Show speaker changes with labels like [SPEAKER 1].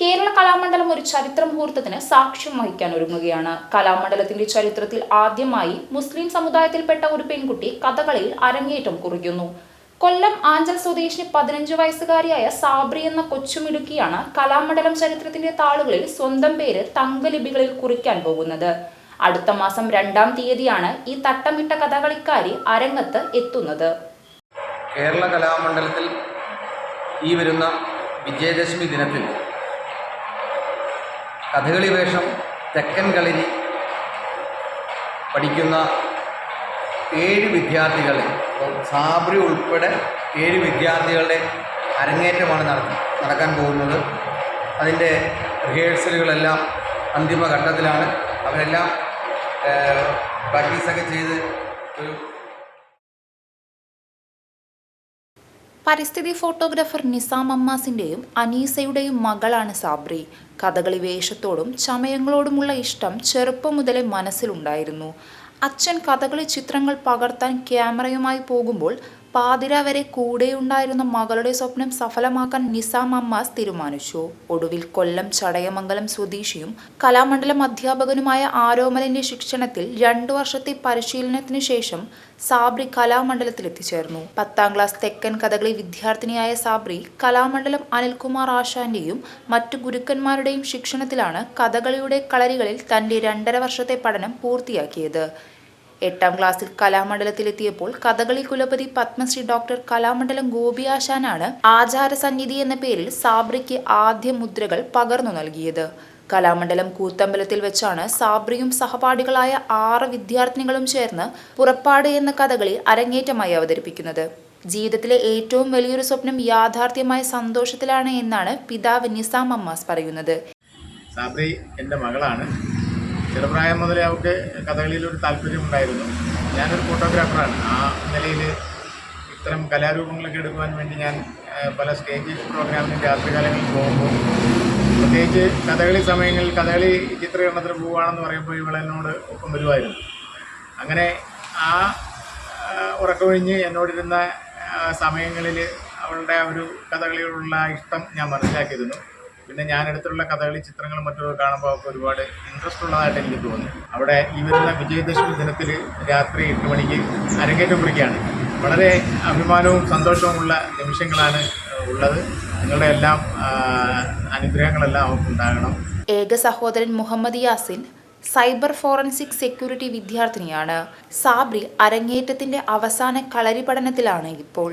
[SPEAKER 1] കേരള കലാമണ്ഡലം ഒരു ചരിത്ര മുഹൂർത്തത്തിന് സാക്ഷ്യം വഹിക്കാൻ ഒരുങ്ങുകയാണ്. കലാമണ്ഡലത്തിന്റെ ചരിത്രത്തിൽ ആദ്യമായി മുസ്ലിം സമുദായത്തിൽപ്പെട്ട ഒരു പെൺകുട്ടി കഥകളിയിൽ അരങ്ങേറ്റം കുറിക്കുന്നു. കൊല്ലം ആഞ്ചൽ സ്വദേശിനി പതിനഞ്ച് വയസ്സുകാരിയായ സാബ്രി എന്ന കൊച്ചുമിടുക്കിയാണ് കലാമണ്ഡലം ചരിത്രത്തിന്റെ താളുകളിൽ സ്വന്തം പേര് തങ്കലിപികളിൽ കുറിക്കാൻ പോകുന്നത്. അടുത്ത മാസം രണ്ടാം തീയതിയാണ് ഈ തട്ടമിട്ട കഥകളിക്കാരി അരങ്ങത്ത് എത്തുന്നത്.
[SPEAKER 2] കേരള കലാമണ്ഡലത്തിൽ ഈ വരുന്ന വിജയദശമി ദിനത്തിൽ കഥകളി വേഷം തെക്കൻ കളരി പഠിക്കുന്ന ഏഴ് വിദ്യാർത്ഥികളെ സാബ്രി ഉൾപ്പെടെ ഏഴ് വിദ്യാർത്ഥികളുടെ അരങ്ങേറ്റമാണ് നട നടക്കാൻ പോകുന്നത്. അതിന്റെ റിഹേഴ്സലുകളെല്ലാം അന്തിമഘട്ടത്തിലാണ്. അവരെല്ലാം പ്രാക്ടീസൊക്കെ ചെയ്ത് ഒരു
[SPEAKER 1] പരിസ്ഥിതി ഫോട്ടോഗ്രാഫർ നിസാം അമ്മാസിന്റെയും അനീസയുടെയും മകളാണ് സാബ്രി. കഥകളി വേഷത്തോടും ചമയങ്ങളോടുമുള്ള ഇഷ്ടം ചെറുപ്പം മുതലേ മനസ്സിലുണ്ടായിരുന്നു. അച്ഛൻ കഥകളി ചിത്രങ്ങൾ പകർത്താൻ ക്യാമറയുമായി പോകുമ്പോൾ പാതിര വരെ കൂടെയുണ്ടായിരുന്ന മകളുടെ സ്വപ്നം സഫലമാക്കാൻ നിസാം അമ്മാസ് തീരുമാനിച്ചു. ഒടുവിൽ കൊല്ലം ചടയമംഗലം സ്വദേശിയും കലാമണ്ഡലം അധ്യാപകനുമായ ആരോമലിന്റെ ശിക്ഷണത്തിൽ രണ്ടു വർഷത്തെ പരിശീലനത്തിനു ശേഷം സാബ്രി കലാമണ്ഡലത്തിൽ എത്തിച്ചേർന്നു പത്താം ക്ലാസ് തെക്കൻ കഥകളി വിദ്യാർത്ഥിനിയായ സാബ്രി കലാമണ്ഡലം അനിൽകുമാർ ആശാന്റെയും മറ്റു ഗുരുക്കന്മാരുടെയും ശിക്ഷണത്തിലാണ് കഥകളിയുടെ കളരികളിൽ തന്റെ രണ്ടര വർഷത്തെ പഠനം പൂർത്തിയാക്കിയത്. എട്ടാം ക്ലാസ്സിൽ കലാമണ്ഡലത്തിലെത്തിയപ്പോൾ കഥകളി കുലപതി പത്മശ്രീ ഡോക്ടർ കലാമണ്ഡലം ഗോപി ആശാനാണ് ആചാരസന്നിധി എന്ന പേരിൽ സാബ്രിക്ക് ആദ്യ മുദ്രകൾ പകർന്നു നൽകിയത്. കലാമണ്ഡലം കൂത്തമ്പലത്തിൽ വെച്ചാണ് സാബ്രിയും സഹപാഠികളായ ആറ് വിദ്യാർത്ഥിനികളും ചേർന്ന് പുറപ്പാട് എന്ന കഥകളി അരങ്ങേറ്റമായി അവതരിപ്പിക്കുന്നത്. ജീവിതത്തിലെ ഏറ്റവും വലിയൊരു സ്വപ്നം യാഥാർത്ഥ്യമായ സന്തോഷത്തിലാണ് എന്നാണ് പിതാവ് നിസാം അമ്മാസ് പറയുന്നത്.
[SPEAKER 3] സാബ്രി എന്റെ മകളാണ്. ചെറുപ്രായം മുതലേ അവർക്ക് കഥകളിയിൽ ഒരു താല്പര്യമുണ്ടായിരുന്നു. ഞാനൊരു ഫോട്ടോഗ്രാഫറാണ്. ആ നിലയിൽ ഇത്തരം കലാരൂപങ്ങളൊക്കെ എടുക്കുവാൻ വേണ്ടി ഞാൻ പല സ്റ്റേജ് പ്രോഗ്രാമിനും രാത്രികാലങ്ങളിൽ പോകുമ്പോൾ പ്രത്യേകിച്ച് കഥകളി സമയങ്ങളിൽ കഥകളി ചിത്രീകരണത്തിന് പോവുകയാണെന്ന് പറയുമ്പോൾ ഇവളെന്നോട് ഒപ്പം വരുമായിരുന്നു. അങ്ങനെ ആ, ഉറക്കമൊഴിഞ്ഞ് എന്നോടിരുന്ന സമയങ്ങളിൽ അവളുടെ ആ ഒരു കഥകളിയോടുള്ള ഇഷ്ടം ഞാൻ മനസ്സിലാക്കിയിരുന്നു. പിന്നെ ഞാൻ എടുത്തിട്ടുള്ള കഥകളി ചിത്രങ്ങളും മറ്റും കാണുമ്പോൾ അവർക്ക് ഒരുപാട് ഇൻട്രസ്റ്റ് ഉള്ളതായിട്ട് എനിക്ക് തോന്നി. അവിടെ ഈ വരുന്ന വിജയദശമി ദിനത്തിൽ രാത്രി എട്ട് മണിക്ക് അരങ്ങേറ്റം കുറിക്കുകയാണ്. വളരെ അഭിമാനവും സന്തോഷവുമുള്ള നിമിഷങ്ങളാണ് ഉള്ളത്. നിങ്ങളുടെ എല്ലാം അനുഗ്രഹങ്ങളെല്ലാം അവർക്കുണ്ടാകണം
[SPEAKER 1] ഏക സഹോദരൻ Muhammad Yasin cyber forensic security വിദ്യാർത്ഥിനിയാണ്. സാബ്രി അരങ്ങേറ്റത്തിന്റെ അവസാന കളരി പഠനത്തിലാണ് ഇപ്പോൾ.